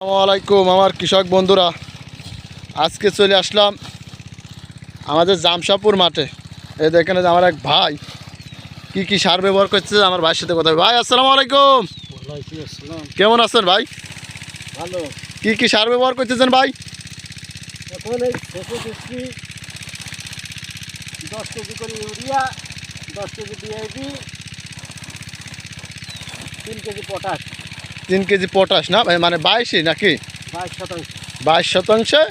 আলাইকুম আমার কৃষক বন্ধুরা। আজকে চলে আসলাম আমাদের জামশাপুর মাঠে। এই দেখেন যে আমার এক ভাই কি কি সার ব্যবহার করছে আমার ভাইয়ের সাথে কথা ভাই আসসালামু আলাইকুম। কেমন আছেন ভাই? ভালো। কি কি সার ব্যবহার করতেছেন ভাই? এখন এই দশ কেজি করে ইউরিয়া দশ কেজি তিন কেজি পটাশ। তিন কেজি পটাশ না? মানে বাইশে নাকি? বাইশ শতাংশ। বাইশ শতাংশে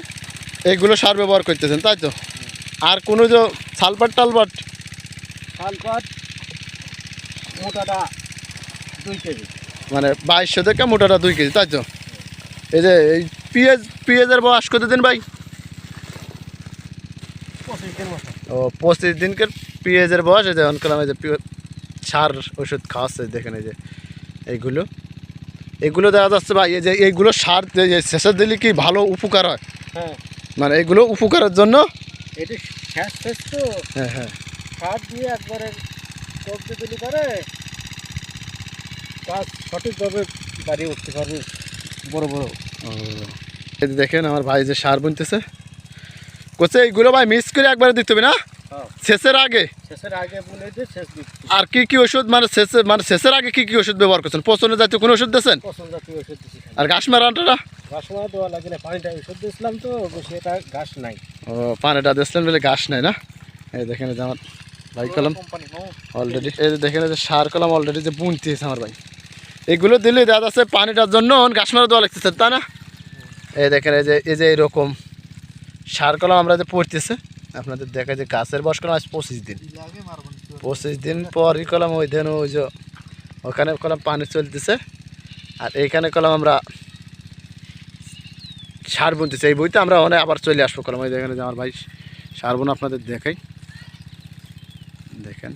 এইগুলো সার ব্যবহার করতেছেন তাই তো? আর কোনো যে সালফার টালফার? সালফার মোটাটা দুই কেজি। মানে বাইশশো থেকে মোটাটা দুই কেজি তাই তো? এই যে এই পেঁয়াজ পেঁয়াজের বয়স কত দিন ভাই ও পঁচিশ দিনকার পেঁয়াজের বয়স এই যে অনকালাম এই যে পিঁয়াজ সার ওষুধ খাওয়াচ্ছে দেখেন এই যে এইগুলো। এগুলো দেখা যাচ্ছে ভাই এই যে এইগুলো সার যে- যে শেষে দিলে কি ভালো উপকার হয়? হ্যাঁ। মানে এগুলো উপকারের জন্য? হ্যাঁ হ্যাঁ। সার দিয়ে একবারে সবজি দিলি করে গাছ সঠিকভাবে বাড়িয়ে উঠতে পারবে বড় বড়। দেখেন আমার ভাই যে সার বুনতেছে। কোচে এইগুলো ভাই মিস করে একবারে দিতে হবে না? শেষের আগে? বলে দিচ্ছি। আর কি কি ওষুধ মানে শেষে মানে শেষের আগে কি কি ওষুধ ব্যবহার করছেন? পচনে জাতীয় কোনো ওষুধ দিয়েছেন? জাতীয় ওষুধ আর ঘাস মারানটা ঘাস মারা দেওয়া লাগে না পানিটা ওষুধ দিয়েছিলাম তো সেটা ঘাস নাই। ও পানিটা দিয়েছিলেন বলে ঘাস নাই না? এই দেখেন যে আমার ভাই কলম। অলরেডি এই যে দেখেন যে সার কলম অলরেডি যে বুনতেছে আমার ভাই। এগুলো দিলে দেখা যাচ্ছে পানিটার জন্য ঘাস মারা দেওয়া লাগতেছে তাই না? এই দেখেন এই যে এই যে এরকম সার কলম আমরা যে পড়তেছে আপনাদের দেখা যে গাছের বয়স কলম আজ পঁচিশ দিন। পঁচিশ দিন পরই কলম ওই দেন ওই যে ওখানে কলম পানি চলতেছে। আর এইখানে কলম আমরা সার বুনতেছে। এই বইতে আমরা অনেক আবার চলে আসব কলম। ওই দেখেন যে আমার ভাই সার বোন আপনাদের দেখাই। দেখেন।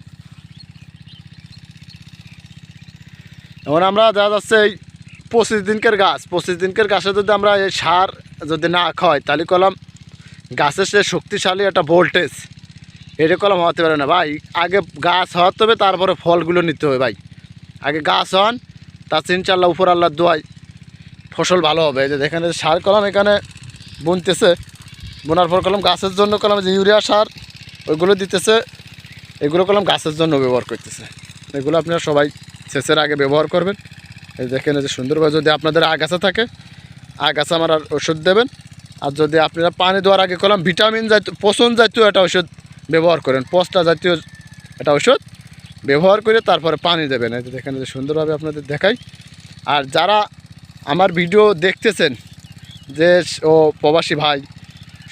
এখন আমরা দেখা যাচ্ছে এই পঁচিশ দিনকের গাছ। পঁচিশ দিনকের গাছে যদি আমরা এই সার যদি না খাওয়াই তাহলে কলম গাছের সে শক্তিশালী একটা ভোল্টেজ এটা কলম হতে পারে না, ভাই। আগে গাছ হওয়াতে হবে তারপরে ফলগুলো নিতে হবে, ভাই। আগে গাছ হন, তার ইনশাল্লাহ উপর আল্লাহ দোয়াই। ফসল ভালো হবে। যে যে সার কলম এখানে বুনতেছে। বোনার পর কলম গাছের জন্য কলম যে ইউরিয়া সার, ওইগুলো দিতেছে। এগুলো কলম গাছের জন্য ব্যবহার করতেছে। এগুলো আপনারা সবাই সেচের আগে ব্যবহার করবেন। এই দেখেন যে সুন্দরভাবে যদি আপনাদের আগাছা থাকে, আগাছা আমার আর ওষুধ দেবেন। আর যদি আপনারা পানি দেওয়ার আগে করলাম ভিটামিন জাতীয় পোষণ জাতীয় একটা ওষুধ ব্যবহার করেন পস্তা জাতীয় একটা ওষুধ ব্যবহার করে তারপরে পানি দেবেন। এই দেখেন সুন্দরভাবে আপনাদের দেখাই। আর যারা আমার ভিডিও দেখতেছেন, যে ও প্রবাসী ভাই,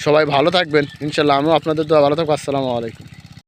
সবাই ভালো থাকবেন। ইনশাল্লাহ আমিও আপনাদের দোয়া, ভালো থাকব। আসসালামু আলাইকুম।